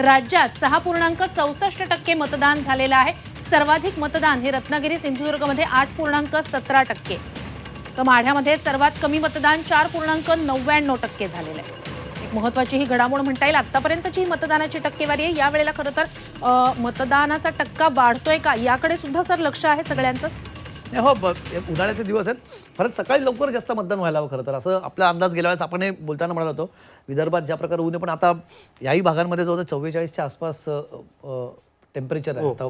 राज्यात सहा पूर्णांक चौसष्ट टक्के मतदान झालेलं आहे. सर्वाधिक मतदान हे रत्नागिरी सिंधुदुर्गमध्ये आठ पूर्णांक सतरा टक्के. तर माढ्यामध्ये सर्वात कमी मतदान चार पूर्णांक नव्याण्णव टक्के झालेलं आहे. एक महत्वाची ही घडामोड म्हणता येईल. आतापर्यंतची मतदानाची टक्केवारी आहे. यावेळेला खरं तर मतदानाचा टक्का वाढतोय का? याकडे सुद्धा सर लक्ष आहे सगळ्यांचंच. नाही, हो हे उन्हाळ्याचे दिवस आहेत. फरक सकाळी लवकर जास्त मतदान व्हायला हवं खरं तर. असं आपला अंदाज गेल्या वेळेस आपण हे बोलताना म्हणालो होतो. विदर्भात ज्या प्रकारे ऊन पण आता याही भागांमध्ये जवळ चव्वेचाळीसच्या आसपास टेम्परेचर आहे. आता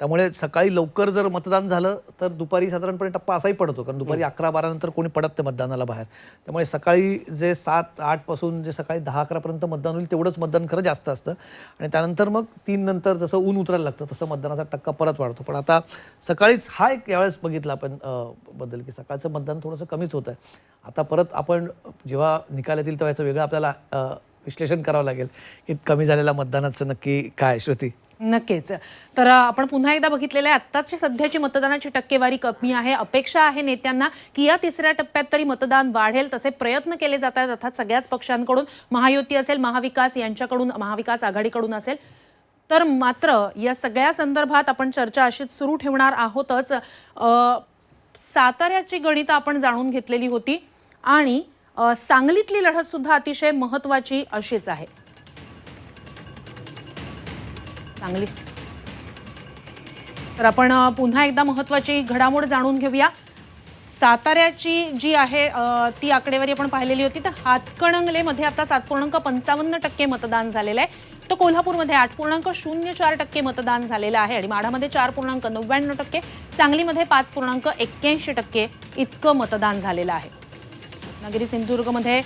त्यामुळे सकाळी लवकर जर मतदान झालं तर दुपारी साधारणपणे टप्पा असाही पडतो. कारण दुपारी अकरा बारा नंतर कोणी पडत नाही मतदानाला बाहेर. त्यामुळे सकाळी जे सात आठपासून जे सकाळी दहा अकरापर्यंत मतदान होईल तेवढंच मतदान खरं जास्त असतं. आणि त्यानंतर मग तीन नंतर जसं ऊन उतरायला लागतं तसं मतदानाचा टक्का परत वाढतो. पण आता सकाळीच हा एक यावेळेस बघितला आपण बद्दल की सकाळचं मतदान थोडंसं कमीच होतं आहे आता परत आपण जेव्हा निकाल येतील तेव्हा याचं वेगळं आपल्याला विश्लेषण करावं लागेल की कमी झालेल्या मतदानाचं नक्की काय श्रुती? नक्कीच. तर आपण पुन्हा एकदा बघितलेलं आहे आत्ताची सध्याची मतदानाची टक्केवारी कमी आहे अपेक्षा आहे नेत्यांना की या तिसऱ्या टप्प्यात तरी मतदान वाढेल तसे प्रयत्न केले जात आहेत अर्थात सगळ्याच पक्षांकडून. महायुती असेल महाविकास यांच्याकडून महाविकास आघाडीकडून असेल. तर मात्र या सगळ्या संदर्भात आपण चर्चा अशीच सुरू ठेवणार आहोतच. साताऱ्याची गणितं आपण जाणून घेतलेली होती आणि सांगलीतली लढतसुद्धा अतिशय महत्त्वाची अशीच आहे. सांगली तर आपण पुन्हा एकदा महत्वाची घडामोड जाणून घेऊया. साताऱ्याची जी आहे ती आकडेवारी आपण पाहिलेली होती तर हातकणंगलेमध्ये आता सात पूर्णांक पंचावन्न टक्के मतदान झालेलं आहे. तर कोल्हापूरमध्ये आठ पूर्णांक शून्य चार टक्के मतदान झालेलं आहे आणि माढामध्ये चार पूर्णांक नव्याण्णव टक्के सांगलीमध्ये पाच पूर्णांक एक्क्याऐंशी टक्के इतकं मतदान झालेलं आहे. रत्नागिरी सिंधुदुर्गमध्ये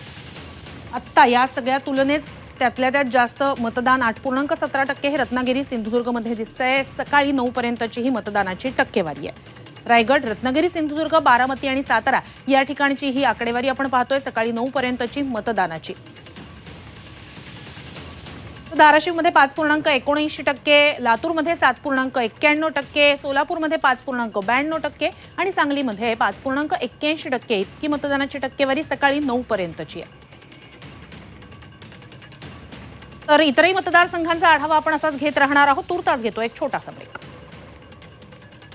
आत्ता या सगळ्या तुलनेत त्यातल्या त्यात जास्त मतदान आठ पूर्णांक सतरा टक्के हे रत्नागिरी सिंधुदुर्गमध्ये दिसतंय. सकाळी नऊ पर्यंतची ही मतदानाची टक्केवारी आहे. रायगड रत्नागिरी सिंधुदुर्ग बारामती आणि सातारा या ठिकाणची ही आकडेवारी आपण पाहतोय. सकाळी नऊ पर्यंतची मतदानाची. धाराशिवमध्ये पाच पूर्णांक एकोणऐंशी टक्के लातूरमध्ये सात पूर्णांक एक्क्याण्णव टक्के सोलापूरमध्ये पाच पूर्णांक ब्याण्णव टक्के आणि सांगलीमध्ये पाच पूर्णांक एक्क्याऐंशी टक्के इतकी मतदानाची टक्केवारी सकाळी नऊ पर्यंतची आहे. तर इतरही मतदारसंघांचा आढावा आपण असाच घेत राहणार आहोत. तुर्तास घेतो एक छोटासा ब्रेक